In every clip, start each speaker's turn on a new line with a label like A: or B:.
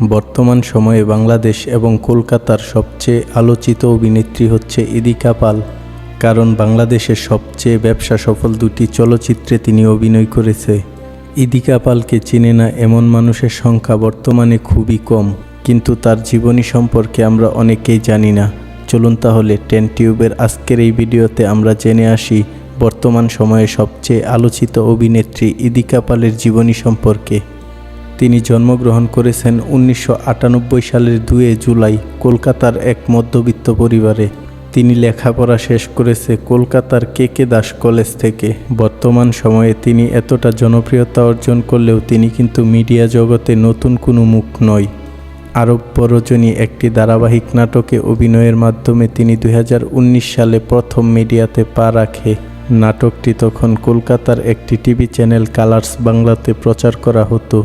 A: বর্তমান সময়ে বাংলাদেশ এবং কলকাতার সবচেয়ে আলোচিত অভিনেত্রী হচ্ছে ইদিকা পাল, কারণ বাংলাদেশের সবচেয়ে ব্যবসা সফল দুটি চলচ্চিত্রে তিনি অভিনয় করেছে। ইদিকা পালকে চিনে না এমন মানুষের সংখ্যা বর্তমানে খুবই কম, কিন্তু তার জীবনী সম্পর্কে আমরা অনেকেই জানি না। চলুন তাহলে টেন টিউবের আজকের এই ভিডিওতে আমরা জেনে আসি বর্তমান সময়ে সবচেয়ে আলোচিত অভিনেত্রী ইদিকা পালের জীবনী সম্পর্কে। তিনি জন্মগ্রহণ করেছেন উনিশশো আটানব্বই সালের দুয়ে জুলাই কলকাতার এক মধ্যবিত্ত পরিবারে। তিনি লেখাপড়া শেষ করেছে কলকাতার কে কে দাস কলেজ থেকে। বর্তমান সময়ে তিনি এতটা জনপ্রিয়তা অর্জন করলেও তিনি কিন্তু মিডিয়া জগতে নতুন কোনো মুখ নয়। আরব পরজনী একটি ধারাবাহিক নাটকে অভিনয়ের মাধ্যমে তিনি দু হাজার উনিশ সালে প্রথম মিডিয়াতে পা রাখে। নাটকটি তখন কলকাতার একটি টিভি চ্যানেল কালার্স বাংলাতে প্রচার করা হতো।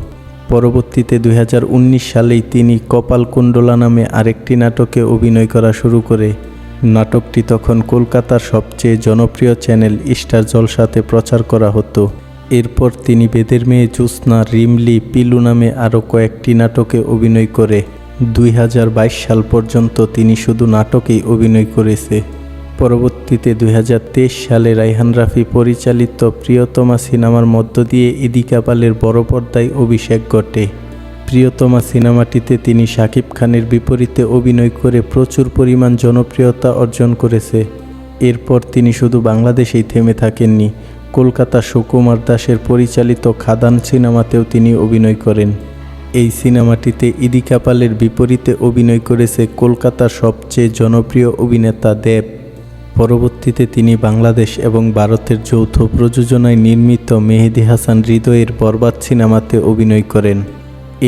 A: পরবর্তীতে দুই হাজার উনিশ সালেই তিনি কপালকুণ্ডলা নামে আরেকটি নাটকে অভিনয় করা শুরু করে। নাটকটি তখন কলকাতার সবচেয়ে জনপ্রিয় চ্যানেল স্টার জলসাতে প্রচার করা হতো। এরপর তিনি বেদের মেয়ে জ্যোৎস্না, রিমলি, পিলু নামে আরও কয়েকটি নাটকে অভিনয় করে। দুই হাজার বাইশ সাল পর্যন্ত তিনি শুধু নাটকেই অভিনয় করেছে। পরবর্তীতে দু হাজার তেইশ সালে রাইহান রাফি পরিচালিত প্রিয়তমা সিনেমার মধ্য দিয়ে ইদিকা পালের বড় পর্দায় অভিষেক ঘটে। প্রিয়তমা সিনেমাটিতে তিনি শাকিব খানের বিপরীতে অভিনয় করে প্রচুর পরিমাণ জনপ্রিয়তা অর্জন করেছে। এরপর তিনি শুধু বাংলাদেশেই থেমে থাকেননি কলকাতা সুকুমার দাসের পরিচালিত খাদান সিনেমাতেও তিনি অভিনয় করেন। এই সিনেমাটিতে ইদিকা পালের বিপরীতে অভিনয় করেছে কলকাতার সবচেয়ে জনপ্রিয় অভিনেতা দেব। পরবর্তীতে তিনি বাংলাদেশ এবং ভারতের যৌথ প্রযোজনায় নির্মিত মেহেদি হাসান হৃদয়ের বরবাদ সিনেমাতে অভিনয় করেন।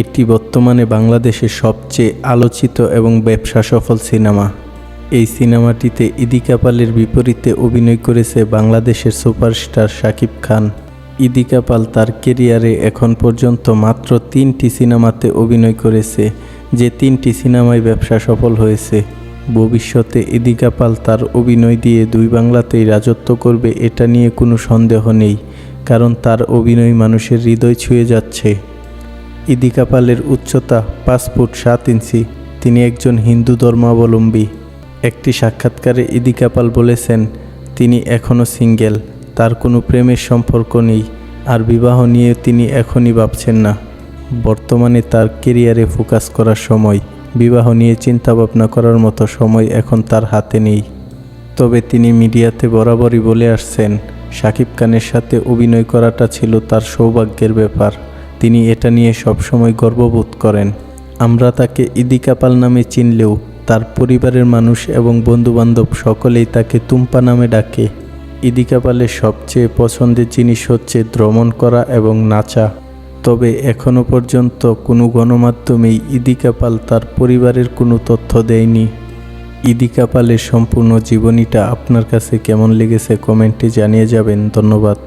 A: এটি বর্তমানে বাংলাদেশের সবচেয়ে আলোচিত এবং ব্যবসা সফল সিনেমা। এই সিনেমাটিতে ইদিকা পালের বিপরীতে অভিনয় করেছে বাংলাদেশের সুপারস্টার শাকিব খান। ইদিকা পাল তার কেরিয়ারে এখন পর্যন্ত মাত্র তিনটি সিনেমাতে অভিনয় করেছে, যে তিনটি সিনেমায় ব্যবসা সফল হয়েছে। ভবিষ্যতে ইদিকা পাল তার অভিনয় দিয়ে দুই বাংলাতেই রাজত্ব করবে এটা নিয়ে কোনো সন্দেহ নেই, কারণ তার অভিনয় মানুষের হৃদয় ছুঁয়ে যাচ্ছে। ইদিকা পালের উচ্চতা পাঁচ ফুট সাত ইঞ্চি, তিনি একজন হিন্দু ধর্মাবলম্বী। একটি সাক্ষাৎকারে ইদিকা পাল বলেছেন, তিনি এখনও সিঙ্গেল, তার কোনো প্রেমের সম্পর্ক নেই, আর বিবাহ নিয়ে তিনি এখনই ভাবছেন না। বর্তমানে তার কেরিয়ারে ফোকাস করার সময়। বিবাহ নিয়ে চিন্তাভাবনা করার মতো সময় এখন তার হাতে নেই। তবে তিনি মিডিয়াতে বরাবরই বলে আসছেন, শাকিব খানের সাথে অভিনয় করাটা ছিল তার সৌভাগ্যের ব্যাপার। তিনি এটা নিয়ে সবসময় গর্ববোধ করেন। আমরা তাকে ইদিকা পাল নামে চিনলেও তার পরিবারের মানুষ এবং বন্ধুবান্ধব সকলেই তাকে তুম্পা নামে ডাকে। ইদিকা পালের সবচেয়ে পছন্দের জিনিস হচ্ছে ভ্রমণ করা এবং নাচা। তবে এখনও পর্যন্ত কোনো গণমাধ্যমেই ইদিকা পাল তার পরিবারের কোনো তথ্য দেয়নি। ইদিকা পালের সম্পূর্ণ জীবনীটা আপনার কাছে কেমন লেগেছে কমেন্টে জানিয়ে যাবেন। ধন্যবাদ।